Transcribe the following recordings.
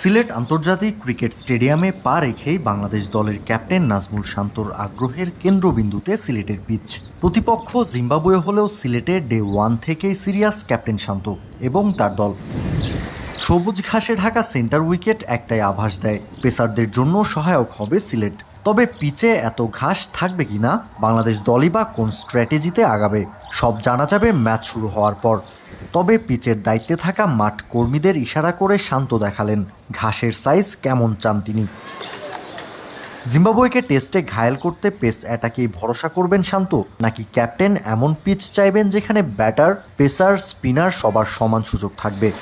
সিলেট আন্তর্জাতিক ক্রিকেট স্টেডিয়ামে পা রেখেই বাংলাদেশ দলের ক্যাপ্টেন নাজমুল শান্তর আগ্রহের কেন্দ্রবিন্দুতে সিলেটের পিচ। প্রতিপক্ষ জিম্বাবুয়ে হলেও সিলেটের ডে ওয়ান থেকেই সিরিয়াস ক্যাপ্টেন শান্ত এবং তার দল। সবুজ ঘাসে ঢাকা সেন্টার উইকেট একটাই আভাস দেয়। পেসারদের জন্য সহায়ক হবে সিলেট। তবে পিচে এত ঘাস থাকবে কিনা, বাংলাদেশ দলই বা কোন স্ট্র্যাটেজিতে আগাবে, সব জানা যাবে ম্যাচ শুরু হওয়ার পর। তবে পিচের দায়িত্বে থাকা মাঠ কর্মীদের ইশারা করে শান্ত দেখালেন ঘাসের সাইজ কেমন চান তিনি। জিম্বাবুয়েকে টেস্টে ঘায়েল করতে পেস অ্যাটাকেই ভরসা করবেন শান্ত। নাকি ক্যাপ্টেন এমন পিচ চাইবেন যেখানে ব্যাটার, পেসার, স্পিনার সবার সমান সুযোগ থাকবে?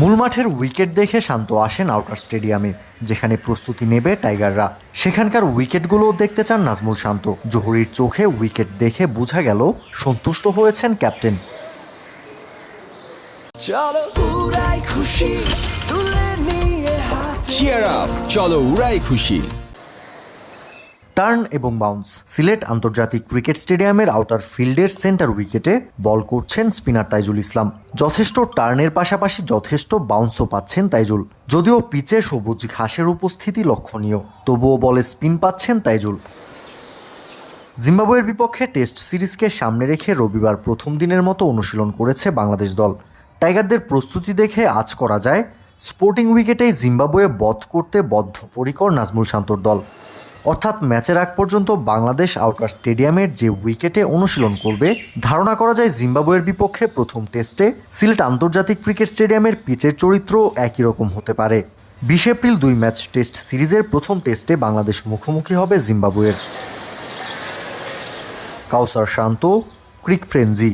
মূল মাঠের উইকেট দেখে শান্ত আসেন আউটার স্টেডিয়ামে যেখানে প্রস্তুতি নেবে টাইগাররা। সেখানকার উইকেটগুলোও দেখতে চান নাজমুল শান্ত। জহুরির চোখে উইকেট দেখে বোঝা গেল সন্তুষ্ট হয়েছেন ক্যাপ্টেন। চলো উড়াই খুশি তুলে নিয়ে হাতে চিয়ার আপ চলো উড়াই খুশি। টার্ন এবং বাউন্স। সিলেট আন্তর্জাতিক ক্রিকেট স্টেডিয়ামের আউটার ফিল্ডের সেন্টার উইকেটে বল করছেন স্পিনার তাইজুল ইসলাম। যথেষ্ট টার্নের পাশাপাশি যথেষ্ট বাউন্সও পাচ্ছেন তাইজুল। যদিও পিচে সবুজ ঘাসের উপস্থিতি লক্ষণীয়, তবুও বলে স্পিন পাচ্ছেন তাইজুল। জিম্বাবুয়ের বিপক্ষে টেস্ট সিরিজকে সামনে রেখে রবিবার প্রথম দিনের মতো অনুশীলন করেছে বাংলাদেশ দল। টাইগারদের প্রস্তুতি দেখে আজ করা যায়, স্পোর্টিং উইকেটেই জিম্বাবুয়ে বধ করতে বদ্ধপরিকর নাজমুল শান্তর দল। অর্থাৎ ম্যাচের আগ পর্যন্ত বাংলাদেশ আউটার স্টেডিয়ামের যে উইকেটে অনুশীলন করবে, ধারণা করা যায় জিম্বাবুয়ের বিপক্ষে প্রথম টেস্টে সিলেট আন্তর্জাতিক ক্রিকেট স্টেডিয়ামের পিচের চরিত্র একই রকম হতে পারে। বিশ এপ্রিল দুই ম্যাচ টেস্ট সিরিজের প্রথম টেস্টে বাংলাদেশ মুখোমুখি হবে জিম্বাবুয়ের। কাউসার শান্ত, ক্রিক ফ্রেঞ্জি